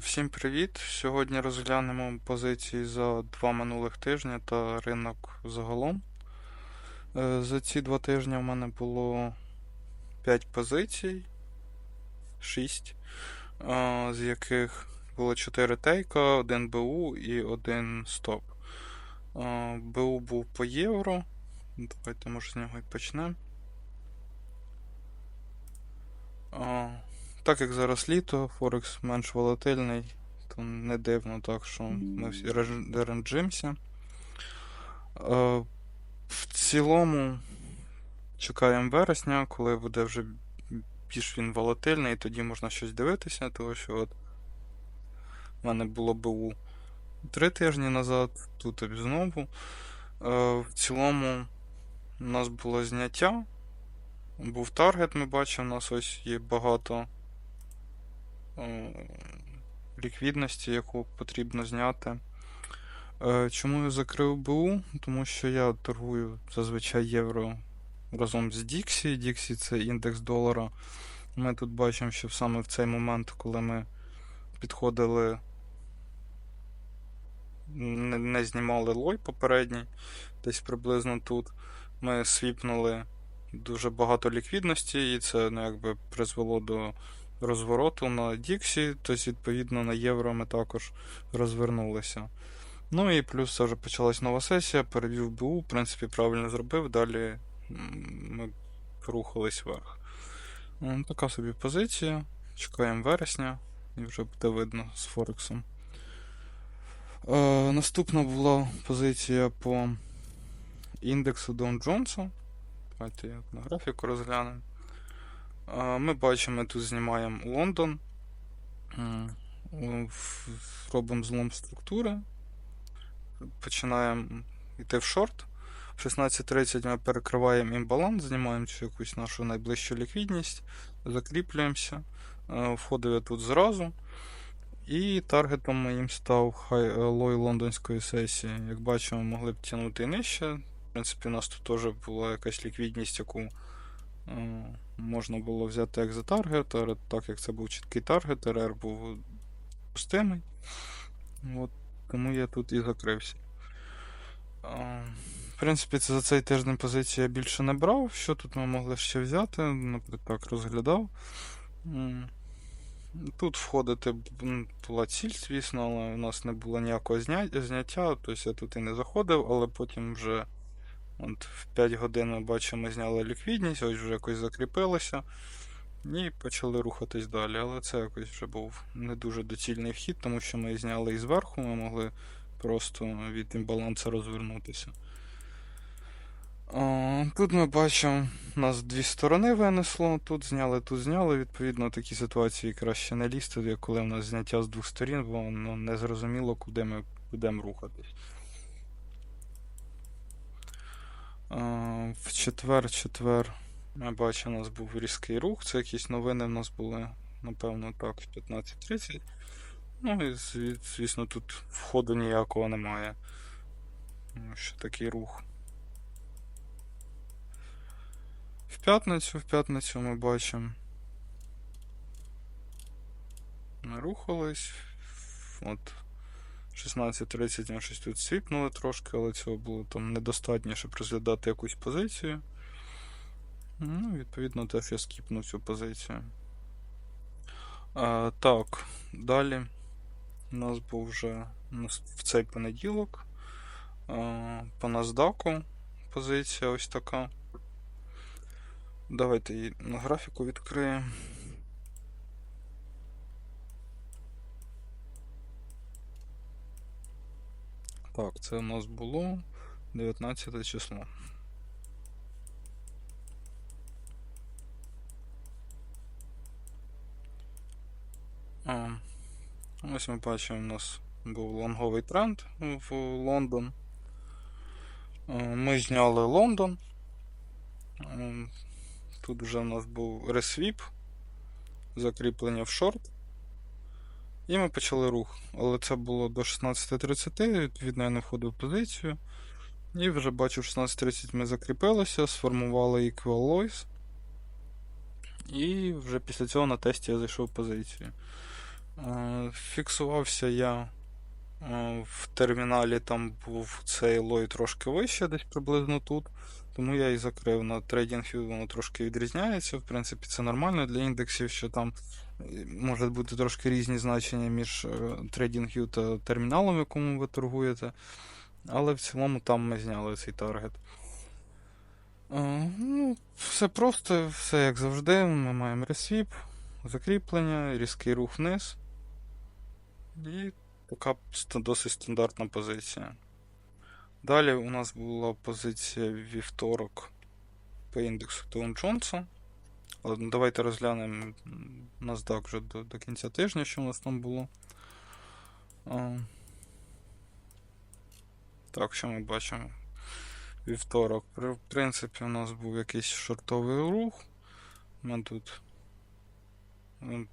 Всім привіт! Сьогодні розглянемо позиції за два минулих тижні та ринок загалом. Е, За ці два тижні в мене було 5 позицій, 6, е, з яких було 4 тейка, 1 БУ і 1 стоп. Е, БУ був по євро. Давайте, може, з нього і почнемо. Так як зараз літо, Форекс менш волатильний, то не дивно так, що ми всі ренджимося. Е, В цілому чекаємо вересня, коли буде вже більш він волатильний, і тоді можна щось дивитися, тому що от в мене було БУ три тижні назад, тут і знову. Е, В цілому у нас було зняття. Був таргет, ми бачимо, у нас ось є багато ліквідності, яку потрібно зняти. Е, Чому я закрив БУ? Тому що я торгую зазвичай євро разом з Діксі. Діксі це індекс долара. Ми тут бачимо, що саме в цей момент, коли ми підходили, не, не знімали лой попередній, десь приблизно тут, ми свіпнули дуже багато ліквідності, і це ну, якби призвело до розвороту на Діксі, тобто, відповідно, на євро ми також розвернулися. Ну і плюс вже почалась нова сесія, перевів БУ, в принципі, правильно зробив. Далі ми рухались вверх. М, Така собі позиція. Чекаємо вересня, і вже буде видно з Форексом. Е, наступна була позиція по індексу Dow Jones. Давайте я на графіку розглянемо. Ми бачимо, тут знімаємо Лондон. Робимо злом структури. Починаємо йти в шорт. В 16.30 ми перекриваємо імбаланс, знімаємо цю якусь нашу найближчу ліквідність, закріплюємося. Е, Входив я тут зразу. І таргетом моїм став е, лой лондонської сесії. Як бачимо, могли б тягнути і нижче. В принципі, у нас тут теж була якась ліквідність, яку можна було взяти як за таргет, так як це був чіткий таргет, РР був пустимий. От, тому я тут і закрився. Е, В принципі, це за цей тиждень позиції я більше не брав. Що тут ми могли ще взяти? Наприклад, так розглядав. Тут входити була ціль, звісно, але у нас не було ніякого зняття, тобто я тут і не заходив, але потім вже от в 5 годин ми бачимо, ми зняли ліквідність, ось вже якось закріпилося. І почали рухатись далі. Але це якось вже був не дуже доцільний вхід, тому що ми зняли і зверху, ми могли просто від імбалансу розвернутися. Тут ми бачимо, нас дві сторони винесло, тут зняли, тут зняли. Відповідно, такі ситуації краще не лізти, коли в нас зняття з двох сторін, бо ну, не зрозуміло, куди ми будемо рухатись. В четвер, четвер, ми бачимо, у нас був різкий рух. Це якісь новини в нас були, напевно, так, в 15.30. Ну і звісно, тут входу ніякого немає. Що такий рух. В п'ятницю, в п'ятницю ми бачимо. Ми рухались. От 16.30 ми щось тут свіпнули трошки, але цього було там недостатньо, щоб розглядати якусь позицію. Ну, відповідно, теж я скіпнув цю позицію. А, так, далі у нас був вже в цей понеділок. А, по NASDAQ позиція ось така. Давайте її на графіку відкриємо. Так, це у нас було 19 число. А, ось ми бачимо, у нас був лонговий тренд в Лондон. Ми зняли Лондон. Тут вже в нас був ресвіп, закріплення в шорт. І ми почали рух. Але це було до 16.30, відповідно, я не входив в позицію. І вже бачу, в 16.30 ми закріпилися, сформували Equal. І вже після цього на тесті я зайшов в позицію. Е, Фіксувався я в терміналі, там був цей лой трошки вище, десь приблизно тут. Тому я і закрив на TradingView, воно трошки відрізняється. В принципі, це нормально для індексів, що там е, можуть бути трошки різні значення між е, TradingView та терміналом, в якому ви торгуєте. Але в цілому там ми зняли цей таргет. Е, Ну, все просто, все як завжди. Ми маємо ресвіп, закріплення, різкий рух вниз. І така досить стандартна позиція. Далі у нас була позиція вівторок по індексу Dow. Але ну, давайте розглянемо NASDAQ вже до, до кінця тижня, що у нас там було. А, так, що ми бачимо? Вівторок. В принципі, у нас був якийсь шортовий рух. Ми тут м,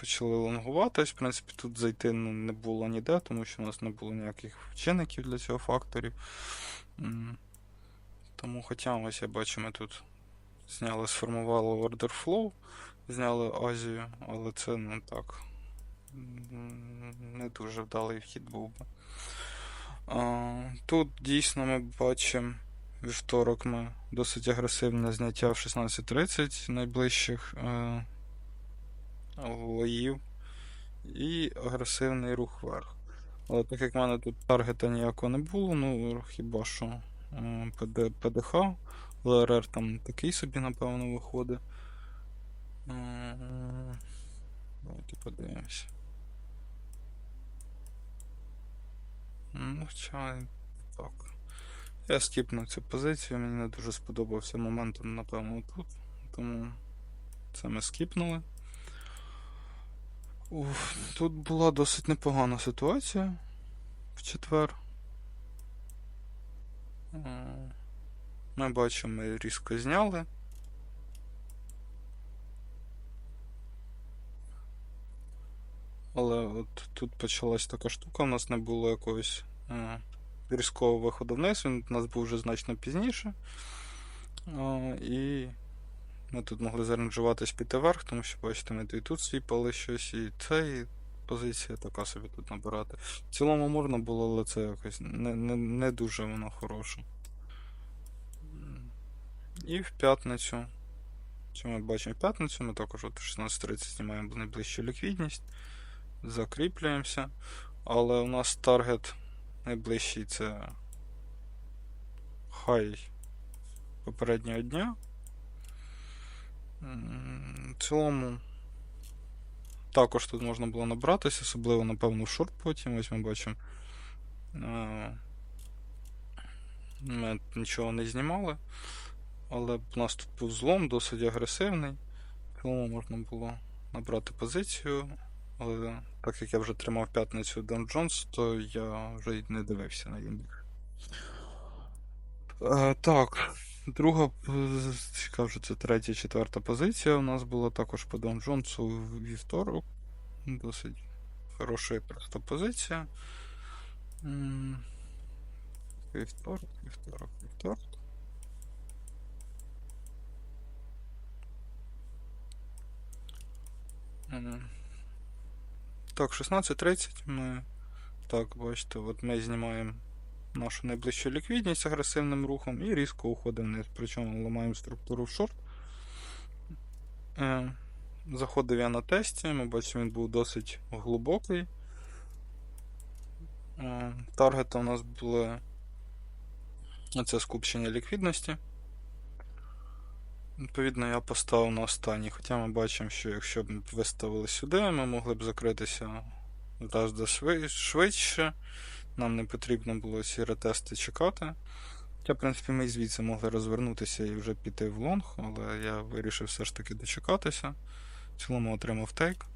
почали лонгуватись. В принципі, тут зайти ну, не було ніде, тому що у нас не було ніяких чинників для цього факторів. Тому, хоча ось я бачу, ми тут зняли, сформували order flow, зняли Азію, але це ну так. Не дуже вдалий вхід був би. Тут дійсно ми бачимо вівторок ми досить агресивне зняття в 16.30 найближчих е, лоїв і агресивний рух вверх. Але так як в мене тут таргета ніякого не було, ну хіба що е, ПД, ПДХ, ЛРР там такий собі, напевно, виходить. Е, Давайте подивимося. Ну, хоча так. Я скіпнув цю позицію, мені не дуже сподобався моментом, напевно, тут. Тому це ми скіпнули. Уф, тут була досить непогана ситуація в четвер. Ми бачимо, ми різко зняли. Але от тут почалась така штука, у нас не було якогось е, різкого виходу вниз, він у нас був вже значно пізніше. Е, і ми тут могли заранжуватись піти вверх, тому що, бачите, ми і тут свіпали щось, і це, і позиція така собі тут набирати. В цілому можна було, але це якось не, не, не дуже воно хороше. І в п'ятницю. Що ми бачимо в п'ятницю, ми також от 16.30 знімаємо найближчу ліквідність. Закріплюємося. Але у нас таргет найближчий це хай попереднього дня. В цілому також тут можна було набратися, особливо, напевно, в шорт потім. Ось ми бачимо. Ми нічого не знімали. Але у нас тут був злом досить агресивний. В цілому можна було набрати позицію. Але так як я вже тримав п'ятницю Dow Jones, то я вже й не дивився на індекс. Так, друга, яка вже це третя, четверта позиція у нас була також по Dow Jones у вівторок. Досить хороша і позиція. Вівторок, вівторок, вівторок. Так, 16.30 ми. Так, бачите, от ми знімаємо нашу найближчу ліквідність агресивним рухом і різко уходимо вниз. Причому ламаємо структуру в шорт. Е, Заходив я на тесті, ми бачимо, він був досить глибокий. Е, Таргети у нас були це скупчення ліквідності. Відповідно, я поставив на останній. Хоча ми бачимо, що якщо б ми виставили сюди, ми могли б закритися шви- швидше. Нам не потрібно було ці ретести чекати. Хоча, в принципі, ми звідси могли розвернутися і вже піти в лонг, але я вирішив все ж таки дочекатися. В цілому отримав тейк.